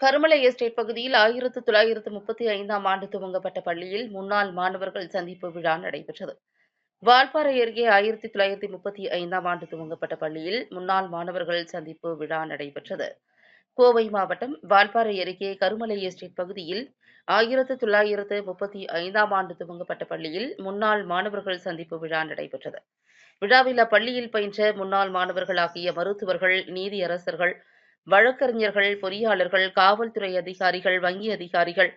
Karumalai estate பகுதியில் ஆயிரத்து தொள்ளாயிரத்து முப்பத்தி ஐந்தாம் ஆண்டு துவங்கப்பட்ட பள்ளியில் முன்னாள் மாணவர்கள் சந்திப்பு விழா நடைபெற்றது. வால்பாறை அருகே ஆயிரத்தி தொள்ளாயிரத்தி முப்பத்தி ஐந்தாம் ஆண்டு துவங்கப்பட்ட பள்ளியில் முன்னாள் மாணவர்கள் சந்திப்பு விழா நடைபெற்றது. கோவை மாவட்டம் வால்பாறை அருகே கருமலை எஸ்டேட் பகுதியில் ஆயிரத்து தொள்ளாயிரத்து முப்பத்தி ஐந்தாம் ஆண்டு துவங்கப்பட்ட பள்ளியில் முன்னாள் மாணவர்கள் சந்திப்பு விழா நடைபெற்றது. விழாவில் அப்பள்ளியில் பயின்ற முன்னாள் மாணவர்களாகிய மருத்துவர்கள் நீதியரசர்கள் வழக்கறிஞர்கள் பொறியாளர்கள் காவல்துறை அதிகாரிகள் வங்கி அதிகாரிகள்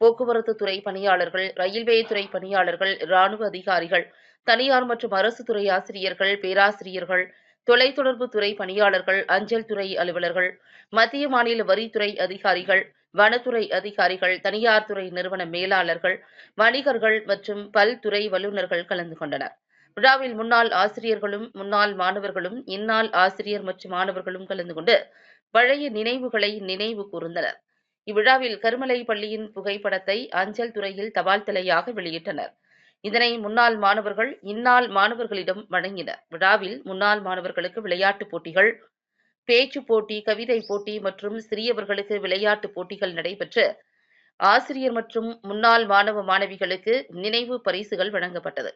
போக்குவரத்து துறை பணியாளர்கள் ரயில்வே துறை பணியாளர்கள் ராணுவ அதிகாரிகள் தனியார் மற்றும் அரசு துறை ஆசிரியர்கள் பேராசிரியர்கள் தொலைத்தொடர்பு துறை பணியாளர்கள் அஞ்சல் துறை அலுவலர்கள் மத்திய மாநில வரித்துறை அதிகாரிகள் வனத்துறை அதிகாரிகள் தனியார் துறை நிறுவன மேலாளர்கள் வணிகர்கள் மற்றும் பல்துறை வல்லுநர்கள் கலந்து கொண்டனர். விழாவில் முன்னாள் ஆசிரியர்களும் முன்னாள் மாணவர்களும் இந்நாள் ஆசிரியர் மற்றும் மாணவர்களும் கலந்து கொண்டு பழைய நினைவுகளை நினைவு கூர்ந்தனர். இவ்விழாவில் கருமலை பள்ளியின் புகைப்படத்தை அஞ்சல் துறையில் தபால் தலையாக வெளியிட்டனர். இதனை முன்னாள் மாணவர்கள் இந்நாள் மாணவர்களிடம் வழங்கினர். விழாவில் முன்னாள் மாணவர்களுக்கு விளையாட்டுப் போட்டிகள் பேச்சுப் போட்டி கவிதை போட்டி மற்றும் சிறியவர்களுக்கு விளையாட்டுப் போட்டிகள் நடைபெற்று ஆசிரியர் மற்றும் முன்னாள் மாணவ மாணவிகளுக்கு நினைவு பரிசுகள் வழங்கப்பட்டது.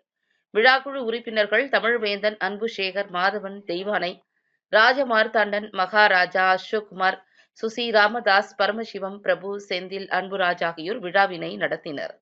விழாக்குழு உறுப்பினர்கள் தமிழ்வேந்தன் அன்பு சேகர் மாதவன் தெய்வானை ராஜமார்த்தாண்டன் மகாராஜா அசோக்குமார் சுசி ராமதாஸ் பரமசிவம் பிரபு செந்தில் அன்புராஜ் ஆகியோர் விழாவினை நடத்தினர்.